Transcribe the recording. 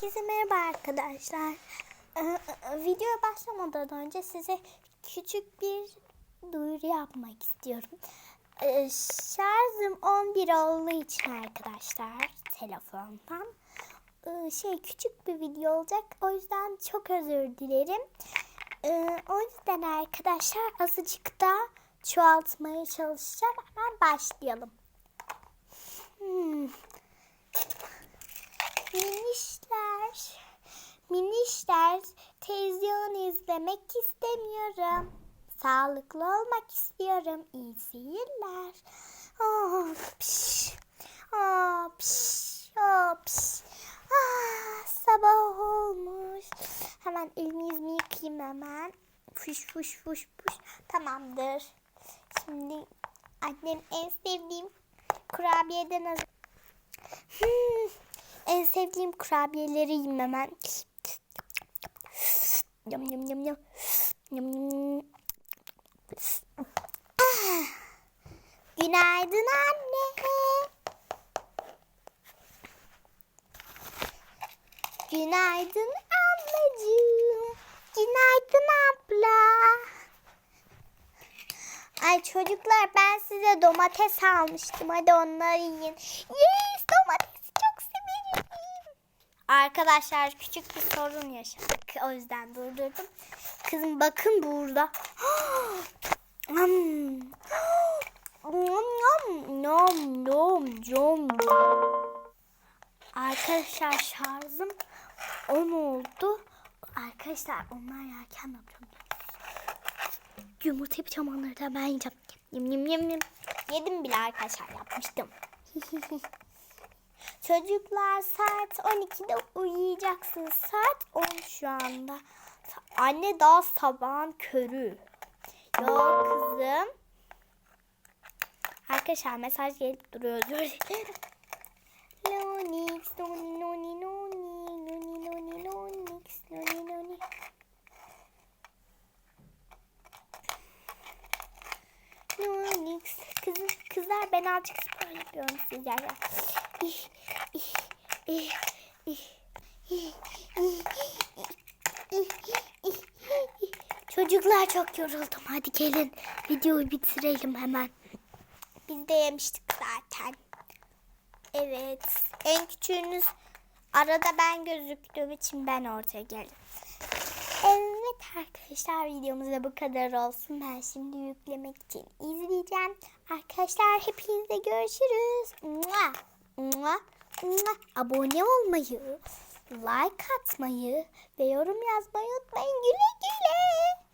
Herkese merhaba arkadaşlar. Ee, videoya başlamadan önce size küçük bir duyuru yapmak istiyorum. Ee, şarjım 11 olduğu için arkadaşlar telefondan ee, şey küçük bir video olacak. O yüzden çok özür dilerim. Ee, o yüzden arkadaşlar azıcık da çoğaltmaya çalışacağım. Hemen başlayalım. Hmm. Minişler. İzlemek istemiyorum. Sağlıklı olmak istiyorum. İyi seyirler. Oh, piş. Oh, piş. Oh, piş. Ah, sabah olmuş. Hemen elimi yüzümü yıkayayım hemen. Fuş fuş fuş fuş. Tamamdır. Şimdi annem en sevdiğim kurabiyeden hazır. Hmm, en sevdiğim kurabiyeleri yiyeyim hemen. Yum yum yum yum. Yum yum. Ah. Günaydın anne. Günaydın ablacığım. Günaydın abla. Ay çocuklar ben size domates almıştım. Hadi onları yiyin. Severim. Arkadaşlar küçük bir sorun yaşadık. O yüzden durdurdum. Kızım bakın burada. Nom nom nom. Arkadaşlar şarjım 10 oldu. Arkadaşlar onlar yerken ne yapacağım? Yumurta yapacağım onları da ben yiyeceğim. Yem yem yem yem. Yedim bile arkadaşlar yapmıştım. Çocuklar saat 12'de uyuyacaksınız. Saat 10 şu anda. Anne daha sabahın körü. Yok kızım. Arkadaşlar mesaj gelip duruyor. Lonix, Kızlar ben azıcık spor yapıyorum sizlerle. Çocuklar çok yoruldum. Hadi gelin videoyu bitirelim hemen. Biz de yemiştik zaten. Evet. En küçüğünüz arada ben gözüktüğüm için ben ortaya geldim. Evet arkadaşlar videomuz da bu kadar olsun. Ben şimdi yüklemek için izleyeceğim. Arkadaşlar hepinizle görüşürüz. Mua, mua, mua. Abone olmayı, like atmayı ve yorum yazmayı unutmayın. Güle güle.